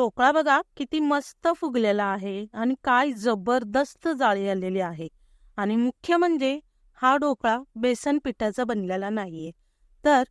ढोकळा बघा किती मस्त फुगलेला आहे आणि काय जबरदस्त जाळी आलेली आहे. आणि मुख्य म्हणजे हा ढोकळा बेसन पिठाचा बनलेला नाहीये. तर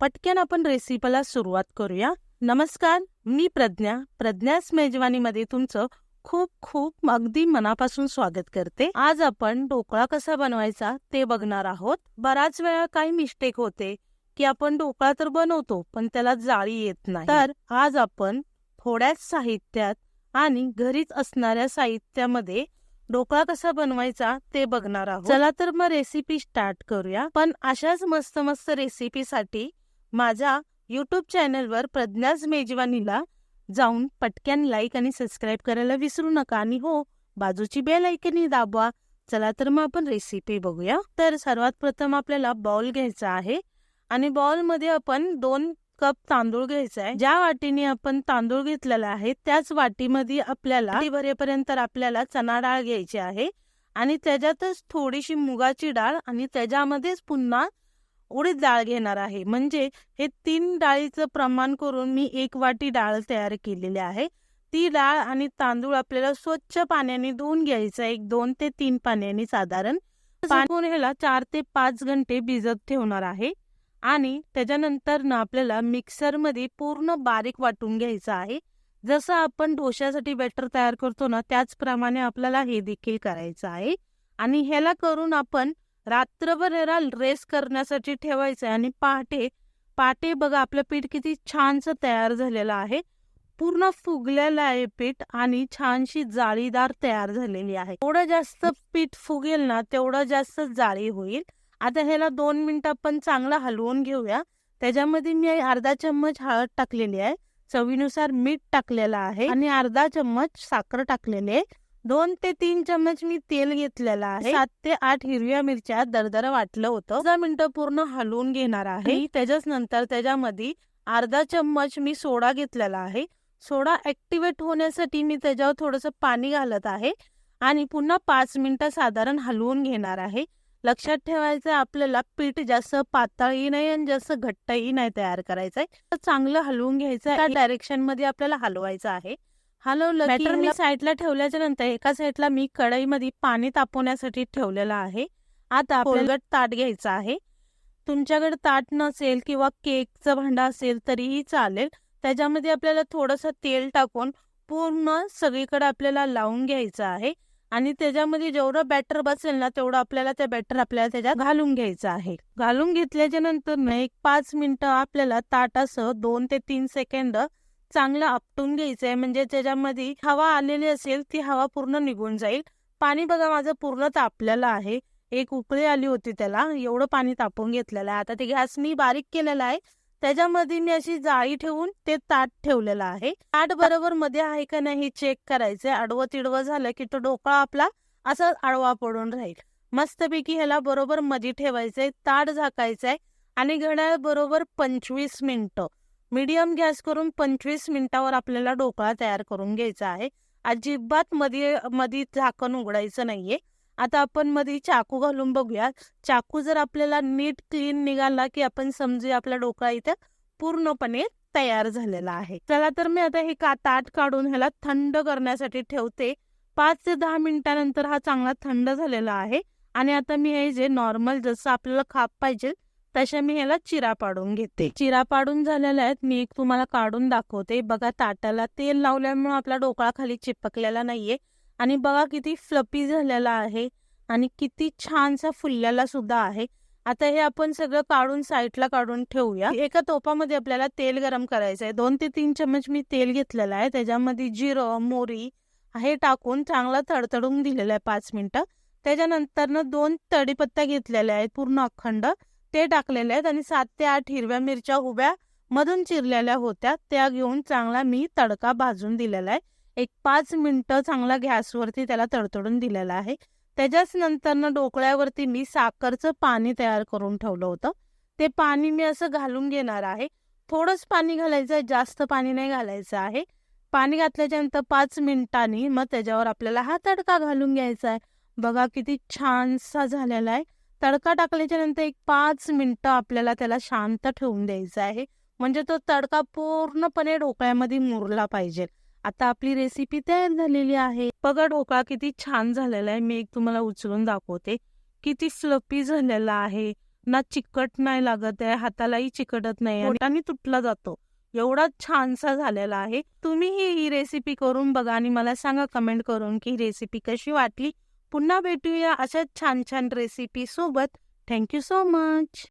पटकन आपण रेसिपीला सुरुवात करूया. नमस्कार मी प्रज्ञा. प्रज्ञास मेजवानीमध्ये तुमचं खूप खूप अगदी मनापासून स्वागत करते. आज आपण ढोकळा कसा बनवायचा ते बघणार आहोत. बराच वेळा काही मिस्टेक होते की आपण ढोकळा तर बनवतो पण त्याला जाळी येत नाही. तर आज आपण थोड्याच साहित्यात आणि घरीच असणाऱ्या साहित्यामध्ये ढोकळा कसा बनवायचा ते बघणार आहोत. चला तर मग रेसिपी स्टार्ट करूया. पण अशाच मस्त मस्त रेसिपीसाठी माझ्या युट्यूब चॅनलवर प्रज्ञाज मेजवानीला जाऊन पटक्यान लाईक आणि सबस्क्राईब करायला विसरू नका. आणि हो बाजूची बेल ऐकनी दाबवा. चला तर मग आपण रेसिपी बघूया. तर सर्वात प्रथम आपल्याला बॉल घ्यायचा आहे. आणि बॉलमध्ये आपण दोन कप तांदूळ घ्यायचा आहे. ज्या वाटीने आपण तांदूळ घेतलेला आहे त्याच वाटीमध्ये आपल्याला वाटी भरेपर्यंत आपल्याला चणा डाळ घ्यायची आहे. आणि त्याच्यातच थोडीशी मुगाची डाळ आणि त्याच्यामध्येच पुन्हा उडीद डाळ घेणार आहे. म्हणजे हे तीन डाळीचं प्रमाण करून मी एक वाटी डाळ तयार केलेली आहे. ती डाळ आणि तांदूळ आपल्याला स्वच्छ पाण्याने धुवून घ्यायचं एक दोन ते तीन पाण्याने साधारण. पाणी ह्याला चार ते पाच घंटे भिजत ठेवणार आहे. आणि त्याच्यानंतर ना आपल्याला मिक्सरमध्ये पूर्ण बारीक वाटून घ्यायचं आहे. जसं आपण डोश्यासाठी बॅटर तयार करतो ना त्याचप्रमाणे आपल्याला हे देखील करायचं आहे. आणि ह्याला करून आपण रात्रभर ह्याला रेस्ट करण्यासाठी ठेवायचं आहे. आणि पहाटे पहाटे बघा आपलं पीठ किती छानसं तयार झालेलं आहे. पूर्ण फुगलेलं आहे पीठ आणि छानशी जाळीदार तयार झालेली आहे. थोडं जास्त पीठ फुगेल ना तेवढं जास्त जाळी होईल. आता ह्याला दोन मिनिटं आपण चांगलं हलवून घेऊया. त्याच्यामध्ये मी अर्धा चम्मच हळद टाकलेली आहे. चवीनुसार मीठ टाकलेलं आहे. आणि अर्धा चम्मच साखर टाकलेली आहे. दोन ते तीन चम्मच मी तेल घेतलेलं आहे. सात ते आठ हिरव्या मिरच्या दरदर वाटलं होतं. दहा मिनिटं पूर्ण हलवून घेणार आहे. त्याच्याच नंतर त्याच्यामध्ये अर्धा चम्मच मी सोडा घेतलेला आहे. सोडा ऍक्टिव्हेट होण्यासाठी मी त्याच्यावर थोडस पाणी घालत आहे. आणि पुन्हा पाच मिनिटं साधारण हलवून घेणार आहे. लक्षात ठेवायचं आपल्याला पीठ जास्त पातळही नाही आणि जास्त घट्टही नाही तयार करायचंय चांगलं हलवून घ्यायचं आहे. डायरेक्शनमध्ये आपल्याला हलवायचं आहे. हलवलं बॅटर मी साईडला ठेवल्याच्या नंतर एका साईडला मी कढईमध्ये पाणी तापवण्यासाठी ठेवलेलं आहे. आता आपल्याला ताट घ्यायचं आहे. तुमच्याकडे ताट नसेल किंवा केकचं भांडा असेल तरीही चालेल. त्याच्यामध्ये आपल्याला थोडंसं तेल टाकून पूर्ण सगळीकडे आपल्याला लावून घ्यायचं आहे. आणि त्याच्यामध्ये जेवढं बॅटर बसेल ना तेवढं आपल्याला ते बॅटर आपल्याला त्याच्यात घालून घ्यायचं आहे. घालून घेतल्याच्या नंतर ना एक पाच मिनिटं आपल्याला ताटासह दोन ते तीन सेकंद चांगलं आपटून घ्यायचं आहे म्हणजे त्याच्यामध्ये हवा आलेली असेल ती हवा पूर्ण निघून जाईल. पाणी बघा माझं पूर्ण तापलेलं आहे. एक उकळी आली होती त्याला. एवढं पाणी तापून घेतलेलं आहे. आता ते गॅस मी बारीक केलेला आहे. त्याच्यामध्ये मी अशी जाळी ठेवून ते ताट ठेवलेलं आहे. ताट बरोबर मध्ये आहे का नाही हे चेक करायचंय. आडवं तिडवं झालं की तो ढोकळा आपला असा आडवा पडून राहील. मस्तपैकी ह्याला बरोबर मध्ये ठेवायचंय ताट झाकायचंय आणि घड्याळ बरोबर पंचवीस मिनिटं. मीडियम गॅस करून पंचवीस मिनिटावर आपल्याला ढोकळा तयार करून घ्यायचा आहे. अजिबात मध्ये मध्ये झाकण उघडायचं नाहीये. आता आपण मध्ये चाकू घालून बघूया चाकू जर आपल्याला नीट क्लीन निघाला की आपण समजूया आपला डोकळा इथे पूर्णपणे तयार झालेला आहे. चला तर मी आता हे का ताट काढून ह्याला थंड करण्यासाठी ठेवते. पाच ते दहा मिनिटानंतर हा चांगला थंड झालेला आहे. आणि आता मी हे जे नॉर्मल जसं आपल्याला खाप पाहिजे तशा मी ह्याला चिरा पाडून घेते. चिरा पाडून झालेल्या आहेत. मी एक तुम्हाला काढून दाखवते. बघा ताटाला तेल लावल्यामुळे आपला डोकळा खाली चिपकलेला नाहीये. आणि बघा किती फ्लपी झालेला आहे आणि किती छानसा फुललेला सुद्धा आहे. आता हे आपण सगळं काढून साईडला काढून ठेवूया. एका तोपामध्ये आपल्याला तेल गरम करायचं आहे. दोन ते तीन चमच मी तेल घेतलेलं आहे. त्याच्यामध्ये जिरं मोरी हे टाकून चांगला तडतडून दिलेलं आहे पाच मिनिटं. त्याच्यानंतर दोन तडीपत्त्या घेतलेल्या आहेत पूर्ण अखंड. ते टाकलेले आहेत आणि सात ते आठ हिरव्या मिरच्या उभ्या मधून चिरलेल्या होत्या. त्या घेऊन चांगला मी तडका भाजून दिलेला आहे. एक पाच मिनिटं चांगला गॅसवरती त्याला तडतडून दिलेला आहे. त्याच्याच नंतरनं ढोकळ्यावरती मी साखरचं पाणी तयार करून ठेवलं होतं. ते पाणी मी असं घालून घेणार आहे. थोडंच पाणी घालायचं आहे जास्त पाणी नाही घालायचं आहे. पाणी घातल्याच्या नंतर पाच मिनिटांनी मग त्याच्यावर आपल्याला हा तडका घालून घ्यायचा आहे. बघा किती छानसा झालेला आहे. तडका टाकल्याच्या नंतर एक पाच मिनिटं आपल्याला त्याला शांत ठेवून द्यायचं आहे. म्हणजे तो तडका पूर्णपणे ढोकळ्यामध्ये मुरला पाहिजे. आता आपली रेसिपी तयार झालेली आहे. बघा ढोकळा किती छान झालेला आहे. मी एक तुम्हाला उचलून दाखवते. किती फ्लपी झालेला आहे. ना चिकट नाही लागत आहे. हातालाही चिकटत नाही आणि तुटला जातो. एवढा छानसा झालेला आहे. तुम्हीही ही रेसिपी करून बघा आणि मला सांगा कमेंट करून की ही रेसिपी कशी वाटली. पुन्हा भेटूया अशाच छान छान रेसिपी सोबत. Thank you so much